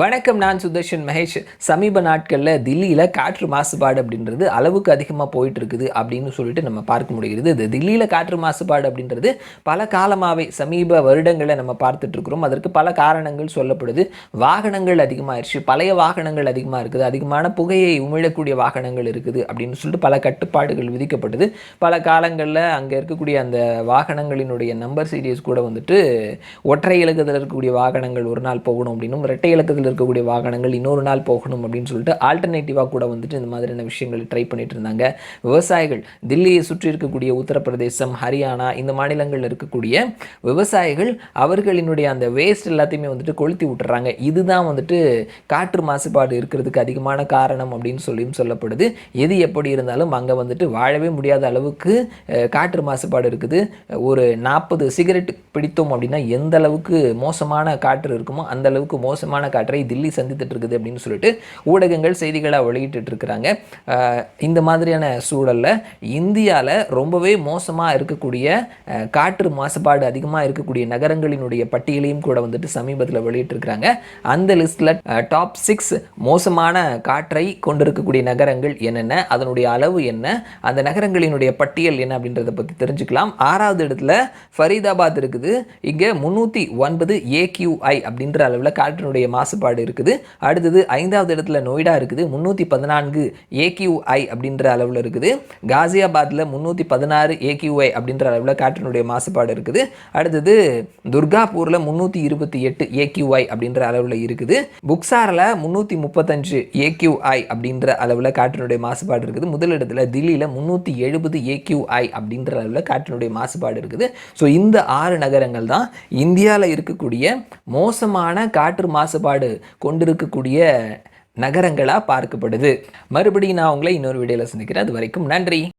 வணக்கம் நான் சுதர்ஷன் மகேஷ். சமீப நாட்களில் தில்லியில் காற்று மாசுபாடு அப்படின்றது அளவுக்கு அதிகமாக போயிட்டு இருக்குது அப்படின்னு சொல்லிட்டு நம்ம பார்க்க முடிகிறது. இது தில்லியில் காற்று மாசுபாடு அப்படின்றது பல காலமாகவே சமீப வருடங்களை நம்ம பார்த்துட்டு இருக்கிறோம் அதற்கு பல காரணங்கள் சொல்லப்படுது. வாகனங்கள் அதிகமாகிடுச்சு பழைய வாகனங்கள் அதிகமாக இருக்குது அதிகமான புகையை உமிழக்கூடிய வாகனங்கள் இருக்குது அப்படின்னு சொல்லிட்டு பல கட்டுப்பாடுகள் விதிக்கப்பட்டது. பல காலங்களில் அங்கே இருக்கக்கூடிய அந்த வாகனங்களினுடைய நம்பர் சீரியஸ் கூட வந்துட்டு ஒற்றை இலக்கத்தில் இருக்கக்கூடிய வாகனங்கள் ஒரு நாள் போகணும் அப்படின்னும் இரட்டை இலக்கத்தில் இருக்கக்கூடிய வாகனங்கள் இன்னொரு நாள் போகணும் அப்படின்னு சொல்லிட்டு ஆல்டர்னேட்டிவாக கூட வந்துட்டு இந்த மாதிரியான விஷயங்களை ட்ரை பண்ணிட்டு இருந்தாங்க. விவசாயிகள் தில்லியை சுற்றி இருக்கக்கூடிய உத்தரப்பிரதேசம் ஹரியானா இந்த மாநிலங்களில் இருக்கக்கூடிய விவசாயிகள் அவர்களினுடைய அந்த வேஸ்ட் எல்லாத்தையுமே வந்துட்டு கொளுத்தி விட்டுறாங்க. இதுதான் வந்துட்டு காற்று மாசுபாடு இருக்கிறதுக்கு அதிகமான காரணம் அப்படின்னு சொல்லியும் சொல்லப்படுது. எது எப்படி இருந்தாலும் அங்கே வந்துட்டு வாழவே முடியாத அளவுக்கு காற்று மாசுபாடு இருக்குது. ஒரு நாற்பது சிகரெட் பிடித்தோம் அப்படின்னா எந்த அளவுக்கு மோசமான காற்று இருக்குமோ அந்த அளவுக்கு மோசமான காற்று தில்லி சந்தித்துட்டு இருக்குது அப்படின்னு சொல்லிட்டு ஊடகங்கள் செய்திகளாக வெளியிட்டு இருக்கிறாங்க இந்த மாதிரியான சூழலில் இந்தியாவில் ரொம்பவே மோசமாக இருக்கக்கூடிய காற்று மாசுபாடு அதிகமாக இருக்கக்கூடிய நகரங்களினுடைய பட்டியலையும் கூட வந்துட்டு சமீபத்தில் வெளியிட்டிருக்கிறாங்க. அந்த லிஸ்ட்டில் டாப் சிக்ஸ் மோசமான காற்றை கொண்டிருக்கக்கூடிய நகரங்கள் என்னென்ன அதனுடைய அளவு என்ன அந்த நகரங்களினுடைய பட்டியல் என்ன அப்படின்றத பற்றி தெரிஞ்சுக்கலாம். ஆறாவது இடத்துல ஃபரீதாபாத் இருக்குது. இங்கே முந்நூற்றி ஒன்பது ஏக்யூஐ அப்படின்ற அளவில் காற்றினுடைய மாசுபாடு இருக்குது. அடுத்தது ஐந்தாவது இடத்துல நொய்டா இருக்குது. முந்நூற்றி பதினான்கு ஏக்யூஐ அப்படின்ற அளவில் இருக்குது. காசியாபாத்தில் முந்நூற்றி பதினாறு ஏக்யூஐ அப்படின்ற அளவில் காற்றினுடைய மாசுபாடு இருக்குது. அடுத்தது துர்காபூரில் முந்நூற்றி இருபத்தி எட்டு ஏக்யூஐ அப்படின்ற அளவில் இருக்குது. புக்சாரில் முந்நூற்றி முப்பத்தஞ்சு ஏக்யூஐ அப்படின்ற அளவில் காற்றினுடைய மாசுபாடு இருக்குது. முதலிடத்தில் தில்லியில் முந்நூற்றி எழுபது ஏக்யூஐ அப்படின்ற அளவில் காற்றினுடைய மாசுபாடு இருக்குது. ஸோ இந்த ஆறு நகரங்கள் தான் இந்தியாவில் இருக்கக்கூடிய மோசமான காற்று மாசுபாடு கொண்டிருக்கக்கூடிய நகரங்களாக பார்க்கப்படுது. மறுபடியும் நான் உங்களை இன்னொரு வீடியோவில் சந்திக்கிறேன். அது வரைக்கும் நன்றி.